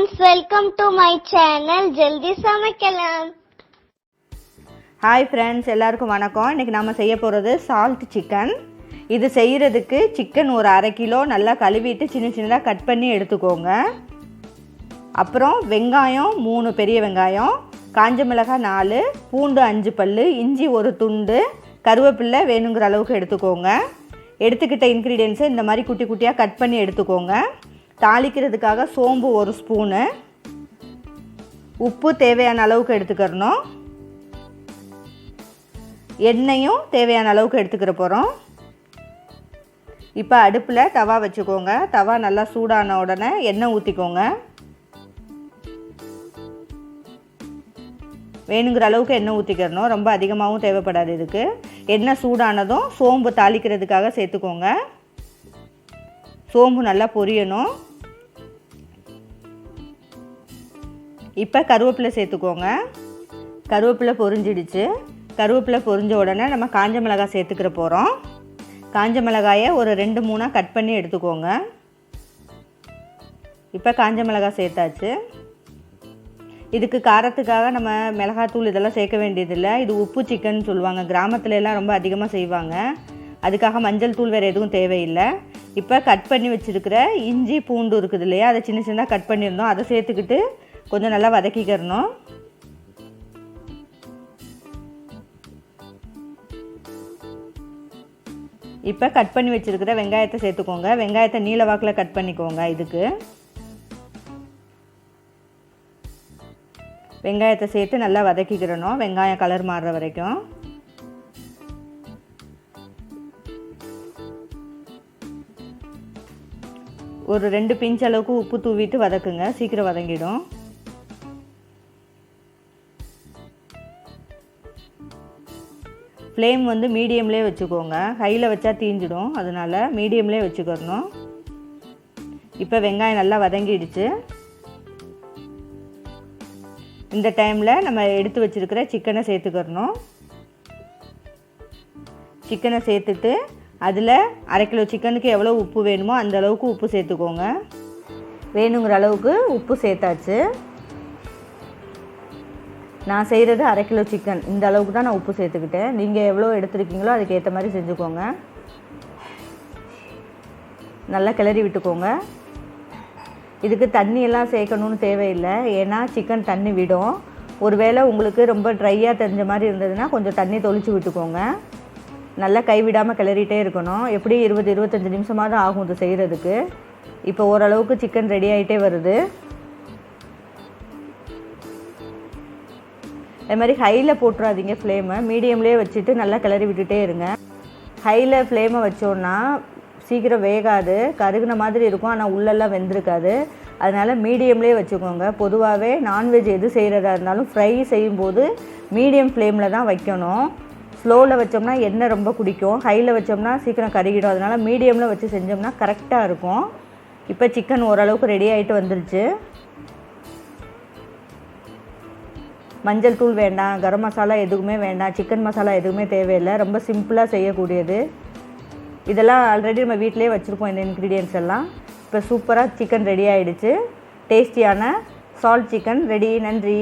Hello welcome to my channel ஜல்தி சமைக்கலாம் hi friends எல்லாருக்கும் வணக்கம். இன்றைக்கி நம்ம செய்ய போகிறது சால்ட் சிக்கன் இது செய்கிறதுக்கு சிக்கன் ஒரு அரை கிலோ நல்லா கழுவிட்டு சின்ன சின்னதாக கட் பண்ணி எடுத்துக்கோங்க. அப்புறம் வெங்காயம் மூணு பெரிய வெங்காயம் காஞ்ச மிளகாய் நாலு பூண்டு அஞ்சு பல் இஞ்சி ஒரு துண்டு கருவேப்பில்லை வேணுங்கிற அளவுக்கு எடுத்துக்கோங்க. எடுத்துக்கிட்ட இன்க்ரீடியன்ஸை இந்த மாதிரி குட்டி குட்டியாக கட் பண்ணி எடுத்துக்கோங்க. தாளிக்கிறதுக்காக சோம்பு ஒரு ஸ்பூனு. உப்பு தேவையான அளவுக்கு எடுத்துக்கிறணும். எண்ணெயும் தேவையான அளவுக்கு எடுத்துக்கிற போகிறோம் இப்போ அடுப்பில் தவா வச்சுக்கோங்க. தவா நல்லா சூடான உடனே எண்ணெய் ஊற்றிக்கோங்க வேணுங்கிற அளவுக்கு எண்ணெய் ஊற்றிக்கிறணும் ரொம்ப அதிகமாகவும் தேவைப்படாது இதுக்கு. எண்ணெய் சூடானதும் சோம்பு தாளிக்கிறதுக்காக சேர்த்துக்கோங்க. சோம்பு நல்லா பொரியணும். இப்போ கருவேப்பிலை சேர்த்துக்கோங்க. கருவேப்பிலை பொரிஞ்சிடுச்சு. கருவேப்பிலை பொரிஞ்ச உடனே நம்ம காஞ்ச மிளகாய் சேர்த்துக்கிற போகிறோம் காஞ்ச மிளகாயை ஒரு ரெண்டு மூணாக கட் பண்ணி எடுத்துக்கோங்க. இப்போ காஞ்ச மிளகாய் சேர்த்தாச்சு. இதுக்கு காரத்துக்காக நம்ம மிளகாத்தூள் இதெல்லாம் சேர்க்க வேண்டியதில்லை. இது உப்பு சிக்கன் சொல்லுவாங்க. கிராமத்துல எல்லாம் ரொம்ப அதிகமாக செய்வாங்க. அதுக்காக மஞ்சள் தூள் வேறு எதுவும் தேவையில்லை. இப்போ கட் பண்ணி வச்சுருக்கிற இஞ்சி பூண்டு இருக்குது இல்லையா? அதை சின்ன சின்னதாக கட் பண்ணியிருந்தோம் அதை சேர்த்துக்கிட்டு கொஞ்சம் நல்லா வதக்கிக்கிறணும். இப்போ கட் பண்ணி வச்சுருக்கிற வெங்காயத்தை சேர்த்துக்கோங்க. வெங்காயத்தை நீல வாக்கில் கட் பண்ணிக்கோங்க இதுக்கு. வெங்காயத்தை சேர்த்து நல்லா வதக்கிக்கிறணும். வெங்காயம் கலர் மாறுற வரைக்கும். ஒரு ரெண்டு பிஞ்ச் அளவுக்கு உப்பு தூவிட்டு வதக்குங்க. சீக்கிரம் வதங்கிடும். ஃப்ளேம் வந்து மீடியம்லேயே வச்சுக்கோங்க. ஹையில் வச்சா தீஞ்சிடும். அதனால் மீடியம்லேயே வச்சுக்கிறணும். இப்போ வெங்காயம் நல்லா வதங்கிடுச்சு. இந்த டைமில் நம்ம எடுத்து வச்சுருக்கிற சிக்கனை சேர்த்துக்கிறணும். சிக்கனை சேர்த்துட்டு அதில் அரை கிலோ சிக்கனுக்கு எவ்வளோ உப்பு வேணுமோ அந்த அளவுக்கு உப்பு சேர்த்துக்கோங்க. வேணுங்கிற அளவுக்கு உப்பு சேர்த்தாச்சு. நான் செய்கிறது அரை கிலோ சிக்கன் இந்த அளவுக்கு தான் நான் உப்பு சேர்த்துக்கிட்டேன். நீங்கள் எவ்வளோ எடுத்துருக்கீங்களோ அதுக்கு ஏற்ற மாதிரி செஞ்சுக்கோங்க. நல்லா கிளறி விட்டுக்கோங்க. இதுக்கு தண்ணியெல்லாம் சேர்க்கணும்னு தேவையில்லை. ஏன்னா சிக்கன் தண்ணி விடும். ஒருவேளை உங்களுக்கு ரொம்ப ட்ரையாக தெரிஞ்ச மாதிரி இருந்ததுன்னா கொஞ்சம் தண்ணி தொளிச்சு விட்டுக்கோங்க. நல்லா கைவிடாமல் கிளறிட்டே இருக்கணும். எப்படி இருபது இருபத்தஞ்சி நிமிஷமாக தான் ஆகும் இது செய்கிறதுக்கு இப்போ ஓரளவுக்கு சிக்கன் ரெடி ஆகிட்டே வருது. அது மாதிரி ஹையில் போட்டுறாதீங்க ஃப்ளேமை மீடியம்லேயே வச்சுட்டு நல்லா கிளறி விட்டுட்டே இருங்க. ஹையில் ஃப்ளேமை வச்சோன்னா சீக்கிரம் வேகாது. கருகுன மாதிரி இருக்கும். ஆனால் உள்ளெல்லாம் வெந்திருக்காது. அதனால் மீடியம்லேயே வச்சுக்கோங்க. பொதுவாகவே நான்வெஜ் எது செய்கிறதா இருந்தாலும் ஃப்ரை செய்யும்போது மீடியம் ஃப்ளேமில் தான் வைக்கணும். ஸ்லோவில் வச்சோம்னா எண்ணெய் ரொம்ப குடிக்கும். ஹையில் வச்சோம்னா சீக்கிரம் கருகிடும். அதனால் மீடியமில் வச்சு செஞ்சோம்னா கரெக்டாக இருக்கும். இப்போ சிக்கன் ஓரளவுக்கு ரெடி ஆகிட்டு வந்துருச்சு. மஞ்சள் தூள் வேண்டாம் கரம் மசாலா எதுவுமே வேண்டாம் சிக்கன் மசாலா எதுவுமே தேவையில்லை. ரொம்ப சிம்பிளாக செய்யக்கூடியது. இதெல்லாம் ஆல்ரெடி நம்ம வீட்டிலே வச்சுருக்கோம் இந்த இன்க்ரீடியன்ஸ் எல்லாம். இப்போ சூப்பராக சிக்கன் ரெடி ஆகிடுச்சு டேஸ்டியான சால்ட் சிக்கன் ரெடி நன்றி.